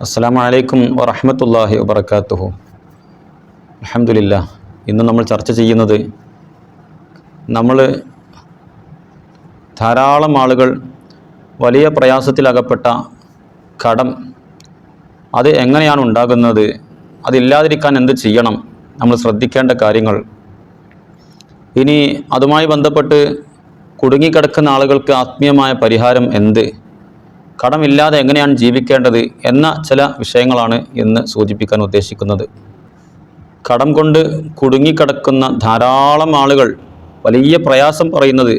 അസ്സാം വലൈക്കും വറഹമത്തല്ലാഹി വബർക്കാത്തുഹു അലഹമില്ല ഇന്ന് നമ്മൾ ചർച്ച ചെയ്യുന്നത് നമ്മൾ ധാരാളം ആളുകൾ വലിയ പ്രയാസത്തിലകപ്പെട്ട കടം അത് എങ്ങനെയാണ് ഉണ്ടാകുന്നത് അതില്ലാതിരിക്കാൻ എന്ത് ചെയ്യണം നമ്മൾ ശ്രദ്ധിക്കേണ്ട കാര്യങ്ങൾ. ഇനി അതുമായി ബന്ധപ്പെട്ട് കുടുങ്ങിക്കിടക്കുന്ന ആളുകൾക്ക് ആത്മീയമായ പരിഹാരം എന്ത്? കടമില്ലാതെ എങ്ങനെയാണ് ജീവിക്കേണ്ടത് എന്ന ചില വിഷയങ്ങളാണ് ഇന്ന് സൂചിപ്പിക്കാൻ ഉദ്ദേശിക്കുന്നത്. കടം കൊണ്ട് കുടുങ്ങിക്കിടക്കുന്ന ധാരാളം ആളുകൾ വലിയ പ്രയാസം പറയുന്നത്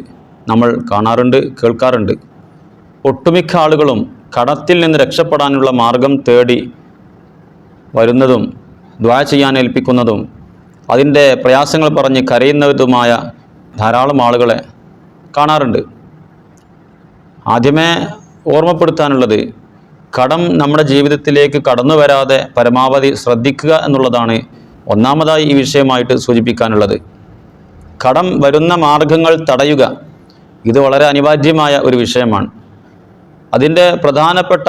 നമ്മൾ കാണാറുണ്ട് കേൾക്കാറുണ്ട്. ഒട്ടുമിക്ക ആളുകളും കടത്തിൽ നിന്ന് രക്ഷപ്പെടാനുള്ള മാർഗം തേടി വരുന്നതും ദ്വാ ചെയ്യാൻ ഏൽപ്പിക്കുന്നതും അതിന്റെ പ്രയാസങ്ങൾ പറഞ്ഞ് കരയുന്നതുമായ ധാരാളം ആളുകളെ കാണാറുണ്ട്. ആദ്യമേ ഓർമ്മപ്പെടുത്താനുള്ളത് കടം നമ്മുടെ ജീവിതത്തിലേക്ക് കടന്നു വരാതെ പരമാവധി ശ്രദ്ധിക്കുക എന്നുള്ളതാണ് ഒന്നാമതായി ഈ വിഷയമായിട്ട് സൂചിപ്പിക്കാനുള്ളത്. കടം വരുന്ന മാർഗങ്ങൾ തടയുക ഇത് വളരെ അനിവാര്യമായ ഒരു വിഷയമാണ്. അതിന്റെ പ്രധാനപ്പെട്ട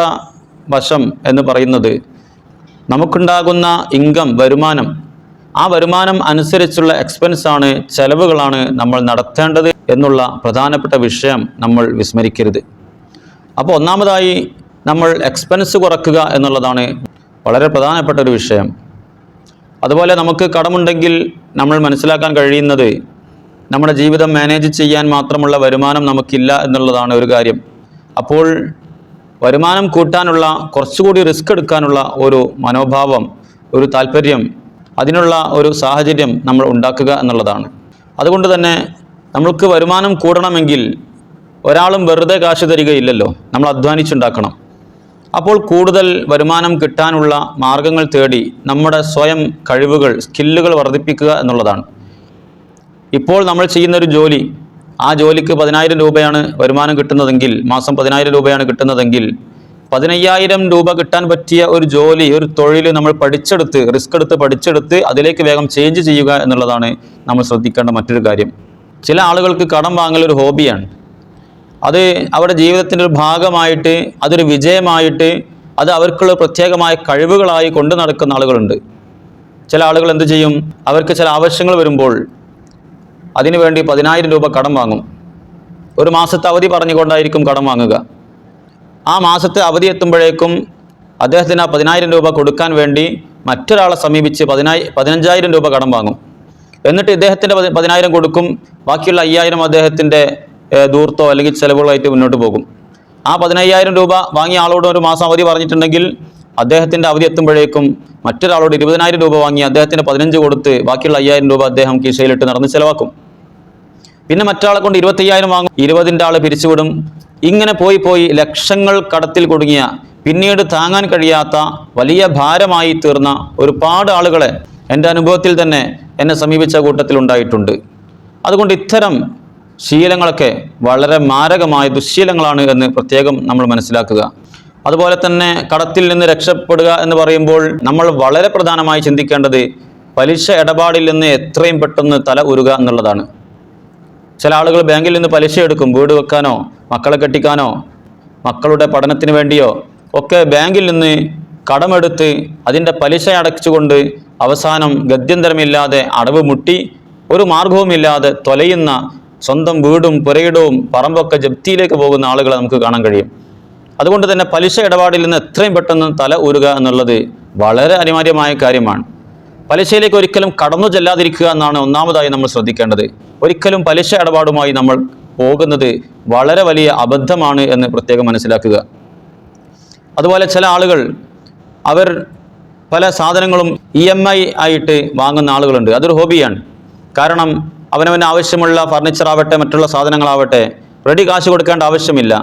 വശം എന്ന് പറയുന്നത് നമുക്കുണ്ടാകുന്ന ഇൻകം വരുമാനം. ആ വരുമാനം അനുസരിച്ചുള്ള എക്സ്പെൻസാണ് ചെലവുകളാണ് നമ്മൾ നടത്തേണ്ടത് എന്നുള്ള പ്രധാനപ്പെട്ട വിഷയം നമ്മൾ വിസ്മരിക്കരുത്. അപ്പോൾ ഒന്നാമതായി നമ്മൾ എക്സ്പെൻസ് കുറക്കുക എന്നുള്ളതാണ് വളരെ പ്രധാനപ്പെട്ട ഒരു വിഷയം. അതുപോലെ നമുക്ക് കടമുണ്ടെങ്കിൽ നമ്മൾ മനസ്സിലാക്കാൻ കഴിയുന്നത് നമ്മുടെ ജീവിതം മാനേജ് ചെയ്യാൻ മാത്രമുള്ള വരുമാനം നമുക്കില്ല എന്നുള്ളതാണ് ഒരു കാര്യം. അപ്പോൾ വരുമാനം കൂട്ടാനുള്ള കുറച്ചുകൂടി റിസ്ക് എടുക്കാനുള്ള ഒരു മനോഭാവം ഒരു താല്പര്യം അതിനുള്ള ഒരു സാഹചര്യം നമ്മൾ ഉണ്ടാക്കുക എന്നുള്ളതാണ്. അതുകൊണ്ട് തന്നെ നമ്മൾക്ക് വരുമാനം കൂടണമെങ്കിൽ ഒരാളും വെറുതെ കാശ് തരികയില്ലല്ലോ. നമ്മൾ അധ്വാനിച്ചുണ്ടാക്കണം. അപ്പോൾ കൂടുതൽ വരുമാനം കിട്ടാനുള്ള മാർഗങ്ങൾ തേടി നമ്മുടെ സ്വയം കഴിവുകൾ സ്കില്ലുകൾ വർദ്ധിപ്പിക്കുക എന്നുള്ളതാണ്. ഇപ്പോൾ നമ്മൾ ചെയ്യുന്നൊരു ജോലി ആ ജോലിക്ക് പതിനായിരം രൂപയാണ് വരുമാനം കിട്ടുന്നതെങ്കിൽ മാസം പതിനായിരം രൂപയാണ് കിട്ടുന്നതെങ്കിൽ പതിനയ്യായിരം രൂപ കിട്ടാൻ പറ്റിയ ഒരു ജോലി ഒരു തൊഴിൽ നമ്മൾ പഠിച്ചെടുത്ത് റിസ്ക് എടുത്ത് പഠിച്ചെടുത്ത് അതിലേക്ക് വേഗം ചേഞ്ച് ചെയ്യുക എന്നുള്ളതാണ് നമ്മൾ ശ്രദ്ധിക്കേണ്ട മറ്റൊരു കാര്യം. ചില ആളുകൾക്ക് കടം വാങ്ങൽ ഒരു ഹോബിയാണ്. അത് അവരുടെ ജീവിതത്തിന്റെ ഒരു ഭാഗമായിട്ട് അതൊരു വിജയമായിട്ട് അത് അവർക്കുള്ള പ്രത്യേകമായ കഴിവുകളായി കൊണ്ടു നടക്കുന്ന ആളുകളുണ്ട്. ചില ആളുകൾ എന്ത് ചെയ്യും? അവർക്ക് ചില ആവശ്യങ്ങൾ വരുമ്പോൾ അതിനുവേണ്ടി പതിനായിരം രൂപ കടം വാങ്ങും. ഒരു മാസത്തെ അവധി പറഞ്ഞുകൊണ്ടായിരിക്കും കടം വാങ്ങുക. ആ മാസത്തെ അവധി എത്തുമ്പോഴേക്കും അദ്ദേഹത്തിന് ആ പതിനായിരം രൂപ കൊടുക്കാൻ വേണ്ടി മറ്റൊരാളെ സമീപിച്ച് പതിനായി പതിനഞ്ചായിരം രൂപ കടം വാങ്ങും. എന്നിട്ട് ഇദ്ദേഹത്തിന്റെ പതി- പതിനായിരം കൊടുക്കും. ബാക്കിയുള്ള അയ്യായിരം അദ്ദേഹത്തിന്റെ ദൂർത്തോ അല്ലെങ്കിൽ ചിലവുകളായിട്ട് മുന്നോട്ട് പോകും. ആ പതിനയ്യായിരം രൂപ വാങ്ങിയ ആളോട് ഒരു മാസം അവധി പറഞ്ഞിട്ടുണ്ടെങ്കിൽ അദ്ദേഹത്തിന്റെ അവധി എത്തുമ്പോഴേക്കും മറ്റൊരാളോട് ഇരുപതിനായിരം രൂപ വാങ്ങി അദ്ദേഹത്തിന് പതിനഞ്ച് കൊടുത്ത് ബാക്കിയുള്ള അയ്യായിരം രൂപ അദ്ദേഹം കീശയിലിട്ട് നടന്ന് ചിലവാക്കും. പിന്നെ മറ്റാളെ കൊണ്ട് ഇരുപത്തയ്യായിരം വാങ്ങും. ഇരുപതിന്റെ ആൾ പിരിച്ചുവിടും. ഇങ്ങനെ പോയി പോയി ലക്ഷങ്ങൾ കടത്തിൽ കുടുങ്ങിയ പിന്നീട് താങ്ങാൻ കഴിയാത്ത വലിയ ഭാരമായി തീർന്ന ഒരുപാട് ആളുകളെ എന്റെ അനുഭവത്തിൽ തന്നെ എന്നെ സമീപിച്ച കൂട്ടത്തിൽ ഉണ്ടായിട്ടുണ്ട് അതുകൊണ്ട് ഇത്തരം ശീലങ്ങളൊക്കെ വളരെ മാരകമായ ദുശ്ശീലങ്ങളാണ് എന്ന് പ്രത്യേകം നമ്മൾ മനസ്സിലാക്കുക. അതുപോലെ തന്നെ കടത്തിൽ നിന്ന് രക്ഷപ്പെടുക എന്ന് പറയുമ്പോൾ നമ്മൾ വളരെ പ്രധാനമായി ചിന്തിക്കേണ്ടത് പലിശ ഇടപാടിൽ നിന്ന് എത്രയും പെട്ടെന്ന് തല ഉരുക എന്നുള്ളതാണ്. ചില ആളുകൾ ബാങ്കിൽ നിന്ന് പലിശ എടുക്കും വീട് വെക്കാനോ മക്കളെ കെട്ടിക്കാനോ മക്കളുടെ പഠനത്തിന് വേണ്ടിയോ ഒക്കെ ബാങ്കിൽ നിന്ന് കടമെടുത്ത് അതിന്റെ പലിശ അടച്ചുകൊണ്ട് അവസാനം ഗത്യന്തരമില്ലാതെ അടവ് മുട്ടി ഒരു മാർഗവുമില്ലാതെ തൊലയുന്ന സ്വന്തം വീടും പുരയിടവും പറമ്പൊക്കെ ജപ്തിയിലേക്ക് പോകുന്ന ആളുകളെ നമുക്ക് കാണാൻ കഴിയും. അതുകൊണ്ട് തന്നെ പലിശ ഇടപാടിൽ നിന്ന് എത്രയും പെട്ടെന്ന് തല ഊരുക എന്നുള്ളത് വളരെ അനിവാര്യമായ കാര്യമാണ്. പലിശയിലേക്ക് ഒരിക്കലും കടന്നു ചെല്ലാതിരിക്കുക എന്നാണ് ഒന്നാമതായി നമ്മൾ ശ്രദ്ധിക്കേണ്ടത്. ഒരിക്കലും പലിശ ഇടപാടുമായി നമ്മൾ പോകുന്നത് വളരെ വലിയ അബദ്ധമാണ് എന്ന് പ്രത്യേകം മനസ്സിലാക്കുക. അതുപോലെ ചില ആളുകൾ അവർ പല സാധനങ്ങളും ഇ എം ഐ ആയിട്ട് വാങ്ങുന്ന ആളുകളുണ്ട്. അതൊരു ഹോബിയാണ്. കാരണം അവനവന് ആവശ്യമുള്ള ഫർണിച്ചർ ആവട്ടെ മറ്റുള്ള സാധനങ്ങളാവട്ടെ റെഡി കാശ് കൊടുക്കേണ്ട ആവശ്യമില്ല.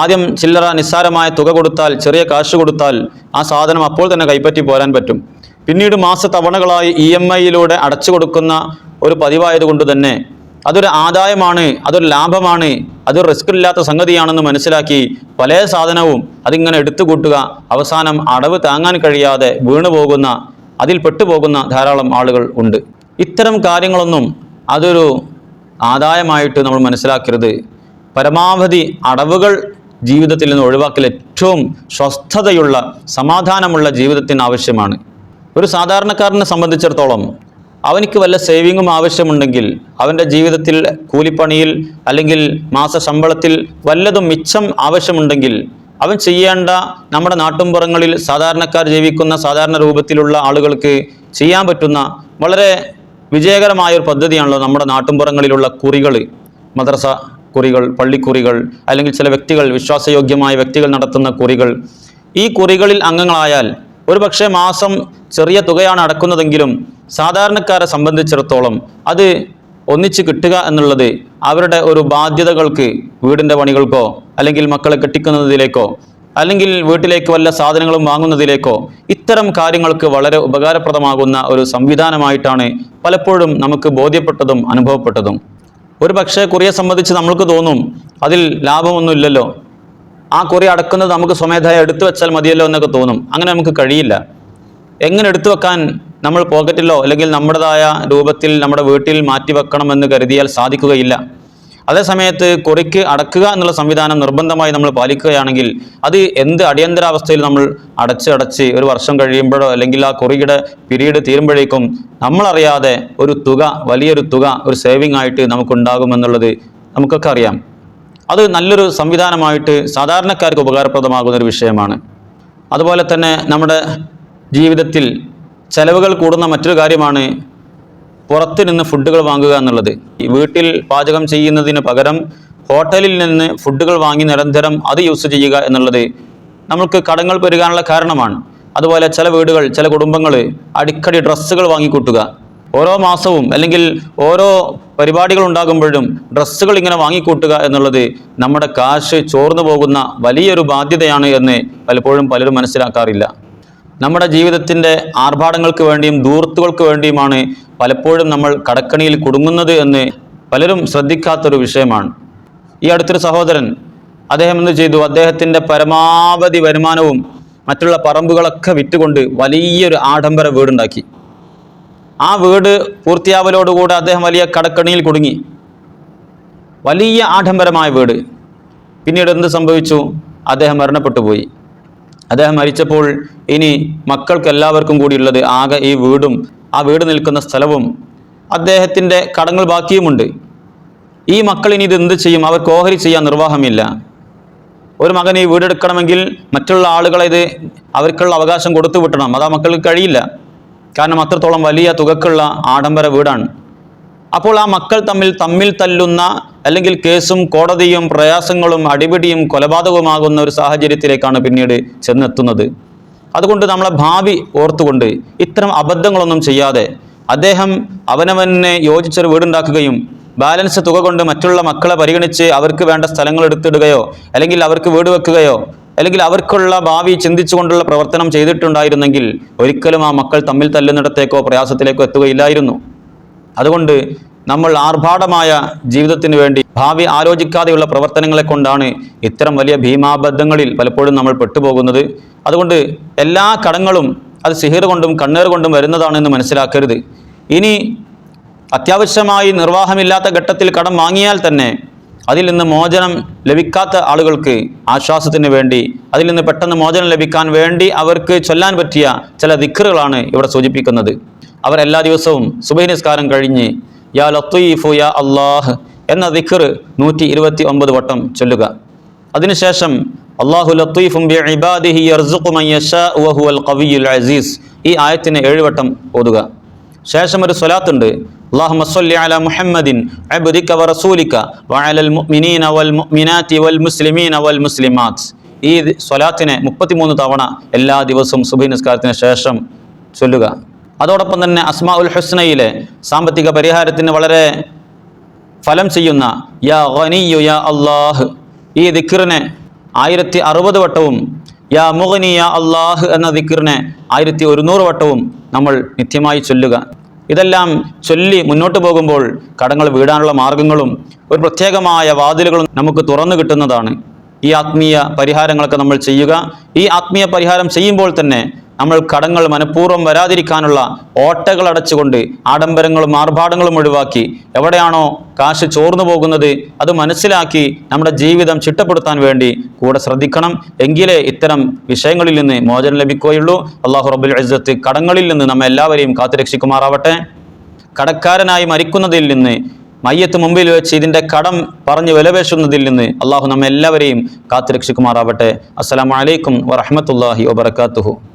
ആദ്യം ചില്ലറ നിസ്സാരമായ തുക കൊടുത്താൽ ചെറിയ കാശ് കൊടുത്താൽ ആ സാധനം അപ്പോൾ തന്നെ കൈപ്പറ്റി പോരാൻ പറ്റും. പിന്നീട് മാസ തവണകളായി ഇ എം ഐയിലൂടെ അടച്ചു കൊടുക്കുന്ന ഒരു പതിവായതുകൊണ്ട് തന്നെ അതൊരു ആദായമാണ് അതൊരു ലാഭമാണ് അതൊരു റിസ്ക് ഇല്ലാത്ത സംഗതിയാണെന്ന് മനസ്സിലാക്കി പല സാധനവും അതിങ്ങനെ എടുത്തുകൂട്ടുക അവസാനം അടവ് താങ്ങാൻ കഴിയാതെ വീണുപോകുന്ന അതിൽ പെട്ടുപോകുന്ന ധാരാളം ആളുകൾ ഉണ്ട്. ഇത്തരം കാര്യങ്ങളൊന്നും അതൊരു ആദായമായിട്ട് നമ്മൾ മനസ്സിലാക്കരുത്. പരമാവധി അടവുകൾ ജീവിതത്തിൽ നിന്ന് ഒഴിവാക്കൽ ഏറ്റവും സ്വസ്ഥതയുള്ള സമാധാനമുള്ള ജീവിതത്തിന് ആവശ്യമാണ്. ഒരു സാധാരണക്കാരനെ സംബന്ധിച്ചിടത്തോളം അവനിക്ക് വല്ല സേവിങ്ങും ആവശ്യമുണ്ടെങ്കിൽ അവന്റെ ജീവിതത്തിൽ കൂലിപ്പണിയിൽ അല്ലെങ്കിൽ മാസ ശമ്പളത്തിൽ വല്ലതും മിച്ചം ആവശ്യമുണ്ടെങ്കിൽ അവൻ ചെയ്യേണ്ട നമ്മുടെ നാട്ടുംപുറങ്ങളിൽ സാധാരണക്കാർ ജീവിക്കുന്ന സാധാരണ രൂപത്തിലുള്ള ആളുകൾക്ക് ചെയ്യാൻ പറ്റുന്ന വളരെ വിജയകരമായ ഒരു പദ്ധതിയാണല്ലോ നമ്മുടെ നാട്ടുംപുറങ്ങളിലുള്ള കുറികൾ മദ്രസ കുറികൾ പള്ളിക്കുറികൾ അല്ലെങ്കിൽ ചില വ്യക്തികൾ വിശ്വാസയോഗ്യമായ വ്യക്തികൾ നടത്തുന്ന കുറികൾ. ഈ കുറികളിൽ അംഗങ്ങളായാൽ ഒരു പക്ഷേ മാസം ചെറിയ തുകയാണ് അടക്കുന്നതെങ്കിലും സാധാരണക്കാരെ സംബന്ധിച്ചിടത്തോളം അത് ഒന്നിച്ച് കിട്ടുക എന്നുള്ളത് അവരുടെ ഒരു ബാധ്യതകൾക്ക് വീടിന്റെ പണികൾക്കോ അല്ലെങ്കിൽ മക്കളെ കെട്ടിക്കുന്നതിലേക്കോ അല്ലെങ്കിൽ വീട്ടിലേക്ക് വല്ല സാധനങ്ങളും വാങ്ങുന്നതിലേക്കോ ഇത്തരം കാര്യങ്ങൾക്ക് വളരെ ഉപകാരപ്രദമാകുന്ന ഒരു സംവിധാനമായിട്ടാണ് പലപ്പോഴും നമുക്ക് ബോധ്യപ്പെട്ടതും അനുഭവപ്പെട്ടതും. ഒരു പക്ഷേ കുറിയെ സംബന്ധിച്ച് നമ്മൾക്ക് തോന്നും അതിൽ ലാഭമൊന്നുമില്ലല്ലോ. ആ കുറി അടക്കുന്നത് നമുക്ക് സ്വമേധയ എടുത്തു വെച്ചാൽ മതിയല്ലോ എന്നൊക്കെ തോന്നും. അങ്ങനെ നമുക്ക് കഴിയില്ല. എങ്ങനെ എടുത്തു വെക്കാൻ നമ്മൾ പോക്കറ്റിലോ അല്ലെങ്കിൽ നമ്മുടേതായ രൂപത്തിൽ നമ്മുടെ വീട്ടിൽ മാറ്റി വെക്കണമെന്ന് കരുതിയാൽ സാധിക്കുകയില്ല. അതേസമയത്ത് കുറിക്ക് അടക്കുക എന്നുള്ള സംവിധാനം നിർബന്ധമായി നമ്മൾ പാലിക്കുകയാണെങ്കിൽ അത് എന്ത് അടിയന്തരാവസ്ഥയിൽ നമ്മൾ അടച്ച് അടച്ച് ഒരു വർഷം കഴിയുമ്പോഴോ അല്ലെങ്കിൽ ആ കുറിയുടെ പിരീഡ് തീരുമ്പോഴേക്കും നമ്മളറിയാതെ ഒരു തുക വലിയൊരു തുക ഒരു സേവിംഗ് ആയിട്ട് നമുക്കുണ്ടാകുമെന്നുള്ളത് നമുക്കൊക്കെ അറിയാം. അത് നല്ലൊരു സംവിധാനമായിട്ട് സാധാരണക്കാർക്ക് ഉപകാരപ്രദമാകുന്ന ഒരു വിഷയമാണ്. അതുപോലെ തന്നെ നമ്മുടെ ജീവിതത്തിൽ ചെലവുകൾ കൂടുന്ന മറ്റൊരു കാര്യമാണ് പുറത്ത് നിന്ന് ഫുഡുകൾ വാങ്ങുക എന്നുള്ളത്. വീട്ടിൽ പാചകം ചെയ്യുന്നതിന് പകരം ഹോട്ടലിൽ നിന്ന് ഫുഡുകൾ വാങ്ങി നിരന്തരം അത് യൂസ് ചെയ്യുക എന്നുള്ളത് നമ്മൾക്ക് കടങ്ങൾ പെരുകാനുള്ള കാരണമാണ്. അതുപോലെ ചില വീടുകൾ ചില കുടുംബങ്ങൾ അടിക്കടി ഡ്രസ്സുകൾ വാങ്ങിക്കൂട്ടുക. ഓരോ മാസവും അല്ലെങ്കിൽ ഓരോ പരിപാടികൾ ഉണ്ടാകുമ്പോഴും ഡ്രസ്സുകൾ ഇങ്ങനെ വാങ്ങിക്കൂട്ടുക എന്നുള്ളത് നമ്മുടെ കാശ് ചോർന്നു പോകുന്ന വലിയൊരു ബാധ്യതയാണ് എന്ന് പലപ്പോഴും പലരും മനസ്സിലാക്കാറില്ല. നമ്മുടെ ജീവിതത്തിന്റെ ആർഭാടങ്ങൾക്ക് വേണ്ടിയും ദൂർത്തുകൾക്ക് വേണ്ടിയുമാണ് പലപ്പോഴും നമ്മൾ കടക്കണിയിൽ കുടുങ്ങുന്നത് എന്ന് പലരും ശ്രദ്ധിക്കാത്തൊരു വിഷയമാണ്. ഈ അടുത്തൊരു സഹോദരൻ അദ്ദേഹം എന്ത് ചെയ്തു? അദ്ദേഹത്തിന്റെ പരമാവധി വരുമാനവും മറ്റുള്ള പറമ്പുകളൊക്കെ വിറ്റുകൊണ്ട് വലിയൊരു ആഡംബര വീടുണ്ടാക്കി. ആ വീട് പൂർത്തിയാവലോടുകൂടെ അദ്ദേഹം വലിയ കടക്കണിയിൽ കുടുങ്ങി. വലിയ ആഡംബരമായ വീട്. പിന്നീട് എന്ത് സംഭവിച്ചു? അദ്ദേഹം മരണപ്പെട്ടു പോയി അദ്ദേഹം മരിച്ചപ്പോൾ ഇനി മക്കൾക്ക് എല്ലാവർക്കും കൂടിയുള്ളത് ആകെ ഈ വീടും ആ വീട് നിൽക്കുന്ന സ്ഥലവും അദ്ദേഹത്തിന്റെ കടങ്ങൾ ബാക്കിയുമുണ്ട്. ഈ മക്കൾ ഇനി ഇത് എന്ത് ചെയ്യും? അവർക്ക് ഓഹരി ചെയ്യാൻ നിർവാഹമില്ല. ഒരു മകൻ ഈ വീടെടുക്കണമെങ്കിൽ മറ്റുള്ള ആളുകളെ ഇത് അവർക്കുള്ള അവകാശം കൊടുത്തു വിട്ടണം അത് ആ മക്കൾക്ക് കഴിയില്ല. കാരണം അത്രത്തോളം വലിയ തുകക്കുള്ള ആഡംബര വീടാണ്. അപ്പോൾ ആ മക്കൾ തമ്മിൽ തമ്മിൽ തല്ലുന്ന അല്ലെങ്കിൽ കേസും കോടതിയും പ്രയാസങ്ങളും അടിപിടിയും കൊലപാതകവുമാകുന്ന ഒരു സാഹചര്യത്തിലേക്കാണ് പിന്നീട് ചെന്നെത്തുന്നത്. അതുകൊണ്ട് നമ്മളെ ഭാവി ഓർത്തുകൊണ്ട് ഇത്തരം അബദ്ധങ്ങളൊന്നും ചെയ്യാതെ അദ്ദേഹം അവനവനെ യോജിച്ചൊരു വീടുണ്ടാക്കുകയും ബാലൻസ് തുക കൊണ്ട് മറ്റുള്ള മക്കളെ പരിഗണിച്ച് അവർക്ക് വേണ്ട സ്ഥലങ്ങൾ എടുത്തിടുകയോ അല്ലെങ്കിൽ അവർക്ക് വീട് വെക്കുകയോ അല്ലെങ്കിൽ അവർക്കുള്ള ഭാവി ചിന്തിച്ചുകൊണ്ടുള്ള പ്രവർത്തനം ചെയ്തിട്ടുണ്ടായിരുന്നെങ്കിൽ ഒരിക്കലും ആ മക്കൾ തമ്മിൽ തല്ലുന്നിടത്തേക്കോ പ്രയാസത്തിലേക്കോ എത്തുകയില്ലായിരുന്നു. അതുകൊണ്ട് നമ്മൾ ആർഭാടമായ ജീവിതത്തിന് വേണ്ടി ഭാവി ആലോചിക്കാതെയുള്ള പ്രവർത്തനങ്ങളെ കൊണ്ടാണ് ഇത്തരം വലിയ ഭീമാബദ്ധങ്ങളിൽ പലപ്പോഴും നമ്മൾ പെട്ടുപോകുന്നത്. അതുകൊണ്ട് എല്ലാ കടങ്ങളും അത് സിഹിർ കൊണ്ടും കണ്ണേർ കൊണ്ടും വരുന്നതാണെന്ന് മനസ്സിലാക്കരുത്. ഇനി അത്യാവശ്യമായി നിർവാഹമില്ലാത്ത ഘട്ടത്തിൽ കടം വാങ്ങിയാൽ തന്നെ അതിൽ നിന്ന് മോചനം ലഭിക്കാത്ത ആളുകൾക്ക് ആശ്വാസത്തിന് വേണ്ടി അതിൽ നിന്ന് പെട്ടെന്ന് മോചനം ലഭിക്കാൻ വേണ്ടി അവർക്ക് ചൊല്ലാൻ പറ്റിയ ചില ദിക്കറുകളാണ് ഇവിടെ സൂചിപ്പിക്കുന്നത്. അവർ എല്ലാ ദിവസവും സുബഹി നിസ്കാരം കഴിഞ്ഞ് യാ ലത്തീഫു യാ അള്ളാഹ് എന്ന ദിക്കർ നൂറ്റി ഇരുപത്തി ഒമ്പത് വട്ടം ചൊല്ലുക അതിനുശേഷം അള്ളാഹു ലത്തീഫും ബി ഇബാദിഹി യർസുഖു മൻ യശാഉ വഹുവൽ ഖവിയ്യുൽ അസീസ് ഈ ആയത്തിന് ഏഴ് വട്ടം ഓതുക ശേഷം ഒരു സ്വലാത്തുണ്ട് اللهم صل على محمد عبدك ورسولك وعلى المؤمنين والمؤمنات والمسلمين والمسلمات ഈ സ്വലാത്തിനെ മുപ്പത്തിമൂന്ന് തവണ എല്ലാ ദിവസവും സുബഹി നിസ്കാരത്തിന് ശേഷം ചൊല്ലുക അതോടൊപ്പം തന്നെ അസ്മാ ഉൽ ഹുസ്നയിലെ സാമ്പത്തിക പരിഹാരത്തിന് വളരെ ഫലം ചെയ്യുന്ന യാ ഗനിയു യാ അള്ളാഹ് ഈ ദിക്കറിനെ ആയിരത്തി അറുപത് വട്ടവും യാ മുഗനി യാ അള്ളാഹ് എന്ന ദിക്കറിനെ ആയിരത്തി ഒരുന്നൂറ് വട്ടവും നമ്മൾ നിത്യമായി ചൊല്ലുക. ഇതെല്ലാം ചൊല്ലി മുന്നോട്ട് പോകുമ്പോൾ കടങ്ങൾ വീടാനുള്ള മാർഗങ്ങളും ഒരു പ്രത്യേകമായ വാതിലുകളും നമുക്ക് തുറന്നു കിട്ടുന്നതാണ്. ഈ ആത്മീയ പരിഹാരങ്ങളൊക്കെ നമ്മൾ ചെയ്യുക. ഈ ആത്മീയ പരിഹാരം ചെയ്യുമ്പോൾ തന്നെ നമ്മൾ കടങ്ങൾ മനഃപൂർവം വരാതിരിക്കാനുള്ള ഓട്ടകൾ അടച്ചുകൊണ്ട് ആഡംബരങ്ങളും ആർഭാടങ്ങളും ഒഴിവാക്കി എവിടെയാണോ കാശ് ചോർന്നു പോകുന്നത് അത് മനസ്സിലാക്കി നമ്മുടെ ജീവിതം ചിട്ടപ്പെടുത്താൻ വേണ്ടി കൂടെ ശ്രദ്ധിക്കണം എങ്കിലേ ഇത്തരം വിഷയങ്ങളിൽ നിന്ന് മോചനം ലഭിക്കുകയുള്ളൂ. അള്ളാഹു റബുൽ ഇസ്സത്ത് കടങ്ങളിൽ നിന്ന് നമ്മെ എല്ലാവരെയും കാത്തുരക്ഷിക്കുമാറാവട്ടെ. കടക്കാരനായി മരിക്കുന്നതിൽ നിന്ന് മയ്യത്ത് മുമ്പിൽ വെച്ച് ഇതിന്റെ കടം പറഞ്ഞ് വിലപേശുന്നതിൽ നിന്ന് അള്ളാഹു നമ്മെല്ലാവരെയും കാത്തുരക്ഷിക്കുമാറാവട്ടെ. അസ്സലാമു അലൈക്കും വറഹ്മത്തുള്ളാഹി വബറകാതുഹു.